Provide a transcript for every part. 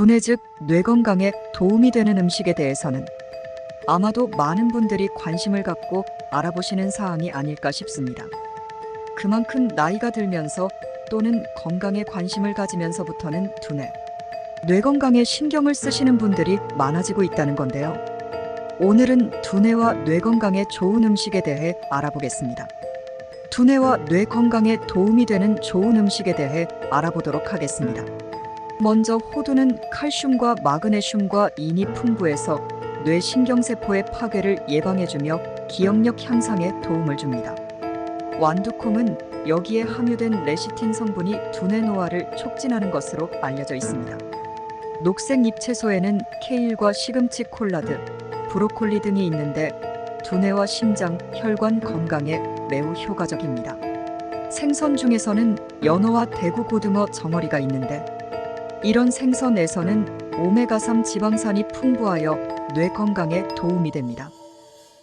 두뇌 즉 뇌 건강에 도움이 되는 음식에 대해서는 아마도 많은 분들이 관심을 갖고 알아보시는 사항이 아닐까 싶습니다. 그만큼 나이가 들면서 또는 건강에 관심을 가지면서부터는 두뇌, 뇌 건강에 신경을 쓰시는 분들이 많아지고 있다는 건데요. 오늘은 두뇌와 뇌 건강에 좋은 음식에 대해 알아보겠습니다. 두뇌와 뇌 건강에 도움이 되는 좋은 음식에 대해 알아보도록 하겠습니다. 먼저 호두는 칼슘과 마그네슘과 인이 풍부해서 뇌 신경세포의 파괴를 예방해주며 기억력 향상에 도움을 줍니다. 완두콩은 여기에 함유된 레시틴 성분이 두뇌 노화를 촉진하는 것으로 알려져 있습니다. 녹색 잎채소에는 케일과 시금치 콜라드, 브로콜리 등이 있는데 두뇌와 심장, 혈관 건강에 매우 효과적입니다. 생선 중에서는 연어와 대구 고등어 정어리가 있는데 이런 생선에서는 오메가3 지방산이 풍부하여 뇌 건강에 도움이 됩니다.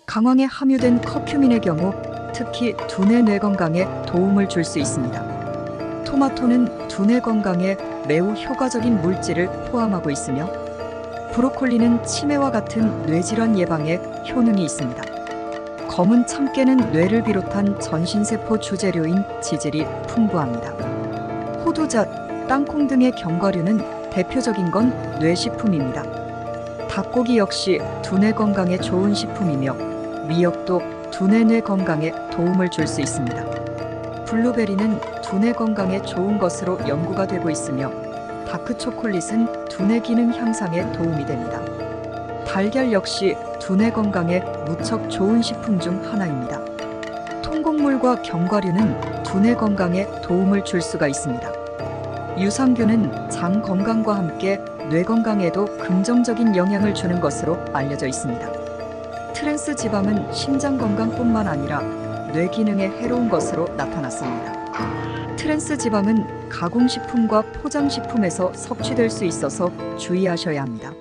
강황에 함유된 커큐민의 경우 특히 두뇌 뇌 건강에 도움을 줄 수 있습니다. 토마토는 두뇌 건강에 매우 효과적인 물질을 포함하고 있으며 브로콜리는 치매와 같은 뇌질환 예방에 효능이 있습니다. 검은 참깨는 뇌를 비롯한 전신세포 주재료인 지질이 풍부합니다. 호두젓, 땅콩 등의 견과류는 대표적인 건 뇌식품입니다. 닭고기 역시 두뇌 건강에 좋은 식품이며 미역도 두뇌 뇌 건강에 도움을 줄 수 있습니다. 블루베리는 두뇌 건강에 좋은 것으로 연구가 되고 있으며 다크 초콜릿은 두뇌 기능 향상에 도움이 됩니다. 달걀 역시 두뇌 건강에 무척 좋은 식품 중 하나입니다. 통곡물과 견과류는 두뇌 건강에 도움을 줄 수가 있습니다. 유산균은 장 건강과 함께 뇌 건강에도 긍정적인 영향을 주는 것으로 알려져 있습니다. 트랜스 지방은 심장 건강뿐만 아니라 뇌 기능에 해로운 것으로 나타났습니다. 트랜스 지방은 가공식품과 포장식품에서 섭취될 수 있어서 주의하셔야 합니다.